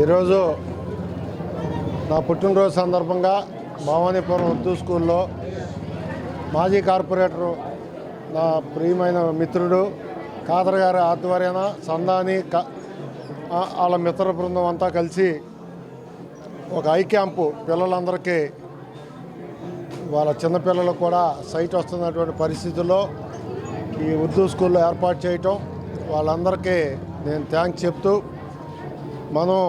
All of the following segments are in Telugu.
ఈరోజు నా పుట్టినరోజు సందర్భంగా భవానీపురం ఉర్దూ స్కూల్లో మాజీ కార్పొరేటరు నా ప్రియమైన మిత్రుడు ఖాదర్ గారి ఆధ్వర్యాన సందాని క- వాళ్ళ మిత్ర బృందం అంతా కలిసి ఒక ఐ క్యాంపు పిల్లలందరికీ వాళ్ళ చిన్నపిల్లలకు కూడా సైట్ వస్తున్నటువంటి పరిస్థితుల్లో ఈ ఉర్దూ స్కూల్లో ఏర్పాటు చేయటం వాళ్ళందరికీ నేను థ్యాంక్స్ చెప్తూ మనం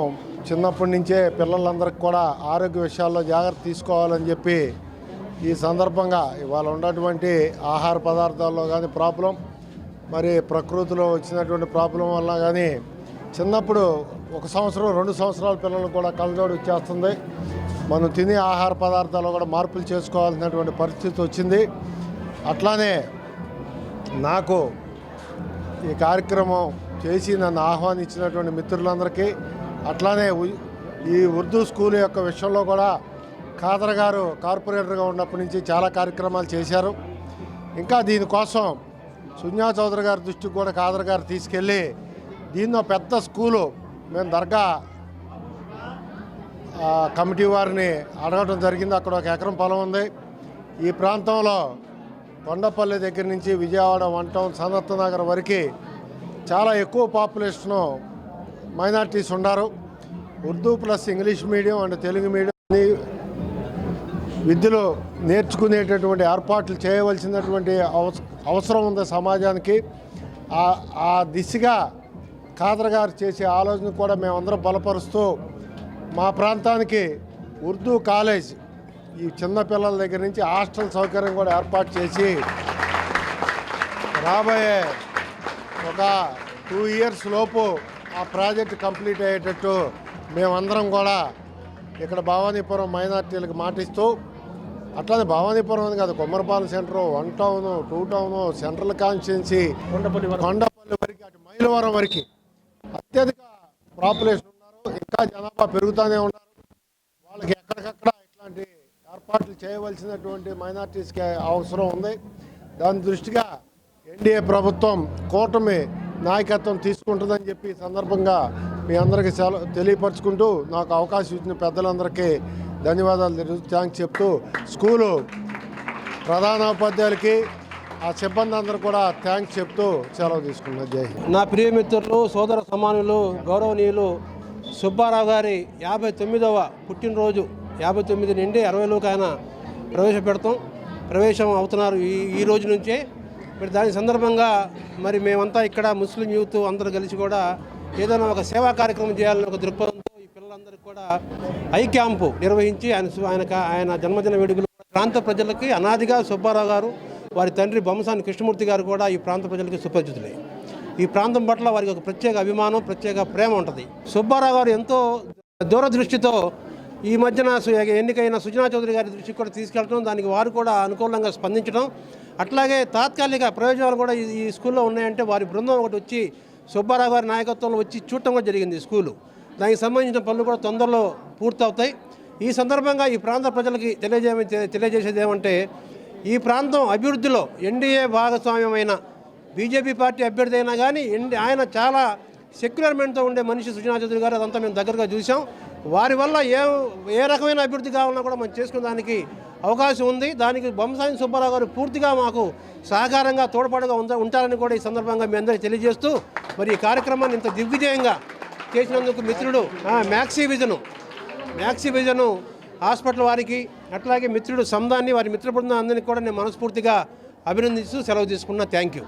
చిన్నప్పటి నుంచే పిల్లలందరికీ కూడా ఆరోగ్య విషయాల్లో జాగ్రత్త తీసుకోవాలని చెప్పి ఈ సందర్భంగా ఇవాళ ఉన్నటువంటి ఆహార పదార్థాల్లో కానీ ప్రాబ్లం మరి ప్రకృతిలో వచ్చినటువంటి ప్రాబ్లం వల్ల కానీ చిన్నప్పుడు ఒక సంవత్సరం రెండు సంవత్సరాల పిల్లలు కూడా కళ్ళజోడు వచ్చేస్తుంది. మనం తినే ఆహార పదార్థాల్లో కూడా మార్పులు చేసుకోవాల్సినటువంటి పరిస్థితి వచ్చింది. అట్లానే నాకు ఈ కార్యక్రమం చేసి నన్ను ఆహ్వానించినటువంటి మిత్రులందరికీ అట్లానే ఉ- ఈ ఉర్దూ స్కూల్ యొక్క విషయంలో కూడా ఖాదర్ గారు కార్పొరేటర్గా ఉన్నప్పటి నుంచి చాలా కార్యక్రమాలు చేశారు. ఇంకా దీనికోసం సున్యా చౌదరి గారి దృష్టికి కూడా ఖాదర్ గారు తీసుకెళ్ళి దీనిలో పెద్ద స్కూలు మేము దర్గా కమిటీ వారిని అడగడం జరిగింది. అక్కడ ఒక ఎకరం పొలం ఉంది. ఈ ప్రాంతంలో కొండపల్లి దగ్గర నుంచి విజయవాడ వన్ టౌన్ సనత్ నగర్ వరకు చాలా ఎక్కువ పాపులేషను మైనార్టీస్ ఉన్నారు Urdu plus English medium and Telugu medium విద్యలో నేర్చుకునేటటువంటి ఏర్పాట్లు చేయవలసినటువంటి అవసరం ఉంది సమాజానికి. ఆ- ఆ దిశగా ఖాదర్ గారు చేసే ఆలోచన కూడా మేమందరం బలపరుస్తూ మా ప్రాంతానికి ఉర్దూ కాలేజ్ ఈ చిన్న పిల్లల దగ్గర నుంచి హాస్టల్ సౌకర్యం కూడా ఏర్పాటు చేసి రాబోయే ఒక టూ ఇయర్స్ లోపు ఆ ప్రాజెక్ట్ కంప్లీట్ అయ్యేటట్టు మేమందరం కూడా ఇక్కడ భవానీపురం మైనార్టీలకు మాటిస్తూ అట్లానే భవానీపురం అని కాదు Kommarapalem centre one town two town central constituency Kondapalli వరకు. కొండపల్లి వరకు అటు మైలవరం వరకు అత్యధిక పాపులేషన్ ఉన్నారు. ఇంకా జనాభా పెరుగుతూనే ఉన్నారు. వాళ్ళకి ఎక్కడికక్కడ ఇట్లాంటి ఏర్పాట్లు చేయవలసినటువంటి మైనార్టీస్కి అవసరం ఉంది. దాని దృష్టిగా ఎన్డీఏ ప్రభుత్వం కూటమి నాయకత్వం తీసుకుంటుందని చెప్పి సందర్భంగా మీ అందరికీ సెలవు తెలియపరచుకుంటూ నాకు అవకాశం ఇచ్చిన పెద్దలందరికీ ధన్యవాదాలు థ్యాంక్స్ చెప్తూ స్కూలు ప్రధానోపాధ్యాయులకి ఆ సిబ్బంది అందరూ కూడా థ్యాంక్స్ చెప్తూ సెలవు తీసుకున్నాను జై నా ప్రియమిత్రులు సోదర సమానులు గౌరవనీయులు సుబ్బారావు గారి యాభై తొమ్మిదవ పుట్టినరోజు యాభై తొమ్మిది నుండి అరవైలోకి ఆయన ప్రవేశపెడతాం. ప్రవేశం అవుతున్నారు ఈ ఈ రోజు నుంచే. మరి దాని సందర్భంగా మరి మేమంతా ఇక్కడ ముస్లిం యూత్ అందరూ కలిసి కూడా ఏదైనా ఒక సేవా కార్యక్రమం చేయాలని ఒక దృక్పథంతో ఈ పిల్లలందరికీ కూడా ఐ క్యాంపు నిర్వహించి ఆయన ఆయన ఆయన జన్మదిన వేడుకలు ప్రాంత ప్రజలకి అనాదిగా సుబ్బారావు గారు వారి తండ్రి బొమ్మసాని కృష్ణమూర్తి గారు కూడా ఈ ప్రాంత ప్రజలకి సుపరిచితులే ఈ ప్రాంతం పట్ల వారికి ఒక ప్రత్యేక అభిమానం ప్రత్యేక ప్రేమ ఉంటుంది. సుబ్బారావు గారు ఎంతో దూరదృష్టితో ఈ మధ్యన సు- ఎన్నికైన సుజనా చౌదరి గారి దృష్టికి కూడా తీసుకెళ్ళడం దానికి వారు కూడా అనుకూలంగా స్పందించడం. అట్లాగే తాత్కాలిక ప్రయోజనాలు కూడా ఈ- స్కూల్లో ఉన్నాయంటే వారి బృందం ఒకటి వచ్చి సుబ్బారావు గారి నాయకత్వంలో వచ్చి చూడటం కూడా జరిగింది స్కూలు. దానికి సంబంధించిన పనులు కూడా తొందరలో పూర్తవుతాయి. ఈ సందర్భంగా ఈ ప్రాంత ప్రజలకి తెలియజేయ తెలియజేసేది ఏమంటే ఈ ప్రాంతం అభివృద్ధిలో ఎన్డీఏ భాగస్వామ్యమైన బీజేపీ పార్టీ అభ్యర్థి అయినా కానీ ఆయన చాలా సెక్యులర్మెంట్తో ఉండే మనిషి సుజనా చౌదరి గారు అదంతా మేము దగ్గరగా చూసాం వారి వల్ల ఏ ఏ రకమైన అభివృద్ధి కావాలన్నా కూడా మనం చేసుకునే దానికి అవకాశం ఉంది. దానికి బొమ్మసాని సుబ్బారావు గారు పూర్తిగా మాకు సహకారంగా తోడ్పాటుగా ఉంటారని కూడా ఈ సందర్భంగా మీ అందరికీ తెలియజేస్తూ మరి ఈ కార్యక్రమాన్ని ఇంత దిగ్విజయంగా చేసినందుకు మిత్రుడు maxi vision maxi vision hospital వారికి అట్లాగే మిత్రుడు సందాన్ని వారి మిత్ర బృందం అందరినీ కూడా నేను మనస్ఫూర్తిగా అభినందిస్తూ సెలవు తీసుకున్నా. Thank you.